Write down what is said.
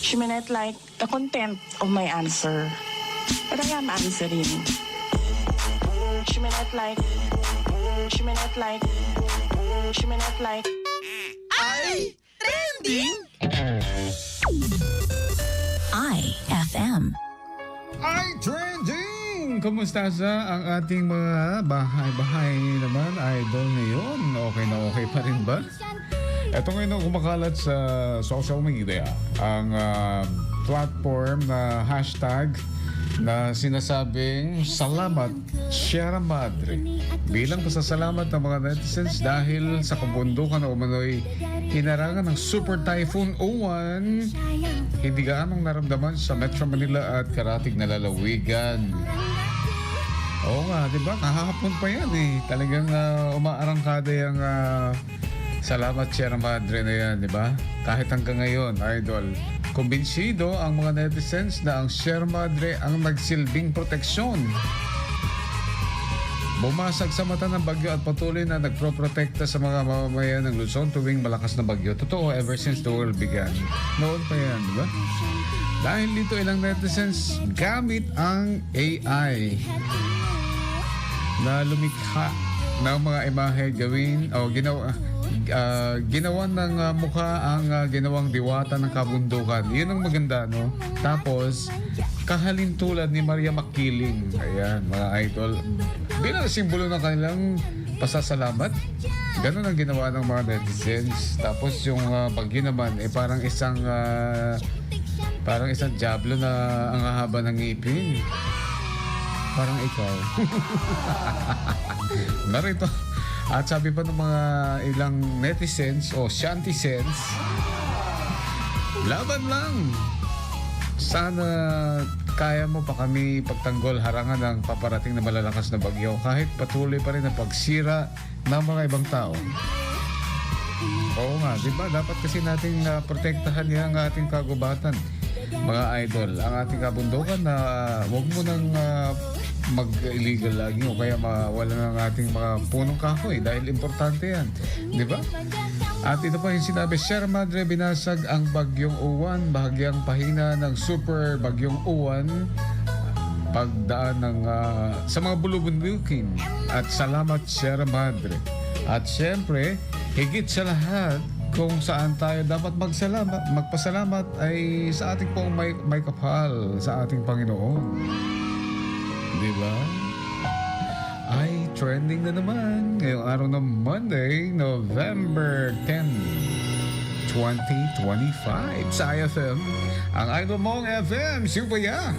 She may not like the content of my answer, but I am answering. She may not like, she may not like, she may not like. Ay! Trending! IFM. Ay, trending! Kumusta sa ang ating mga bahay-bahay naman, idol ngayon? Okay na okay pa rin ba? Ito ngayon ang kumakalat sa social media, ang ah, platform na hashtag na sinasabing Salamat Sierra Madre bilang pasasalamat ng mga netizens dahil sa kabundukan na umano'y hinarangan ng Super Typhoon Uwan hindi gaanong naramdaman sa Metro Manila at karatig na lalawigan. Oo nga, di ba? Kahapon pa yan eh. Talagang uh, umaarangkada yung ah, salamat Sierra Madre na yan, di ba? Kahit hanggang ngayon, idol. Kumbinsido ang mga netizens na ang Sierra Madre ang nagsilbing proteksyon. Bumasag sa mata ng bagyo at patuloy na nagproprotekta sa mga mamamayan ng Luzon tuwing malakas na bagyo. Totoo, ever since the world began. Noon pa yan, di ba? Dahil dito ilang netizens gamit ang AI na lumikha ng mga imahe gawin o ginawa ah, ginawa ng ah, mukha ang ah, ginawang diwata ng kabundukan. Yun ang maganda, no? Tapos, kahalintulad ni Maria Makiling. Ayan, mga idol. Bilang simbolo ng kanilang pasasalamat, ganun ang ginawa ng mga netizens. Tapos yung ah, bagyo naman, eh parang isang ah, parang isang diablo na ang hahaba ng ngipin. Parang ikaw. Narito. At sabi pa ng mga ilang netizens o shantisens, laban lang. Sana kaya mo pa kami pagtanggol harangan ng paparating na malalakas na bagyo kahit patuloy pa rin ang pagsira ng mga ibang tao. Oo nga, di ba? Dapat kasi nating uh, protektahan yan ang ating kagubatan. Mga idol, ang ating kabundukan na wag mo nang ah, mag-illegal lagi o kaya mawala ng ating mga punong kahoy dahil importante yan. Di ba? At ito pa yung sinabi, Sierra Madre binasag ang bagyong uwan, bahagyang pahina ng super bagyong uwan pagdaan ng ah, sa mga bulubundukin at salamat Sierra Madre. At syempre, higit sa lahat, kung saan tayo dapat magsalamat, magpasalamat ay sa ating pong may, may kapal sa ating Panginoon. Di ba? Ay, trending na naman ngayong araw ng Monday, November 10, 2025 sa IFM. Ang idol mong FM, Subaya.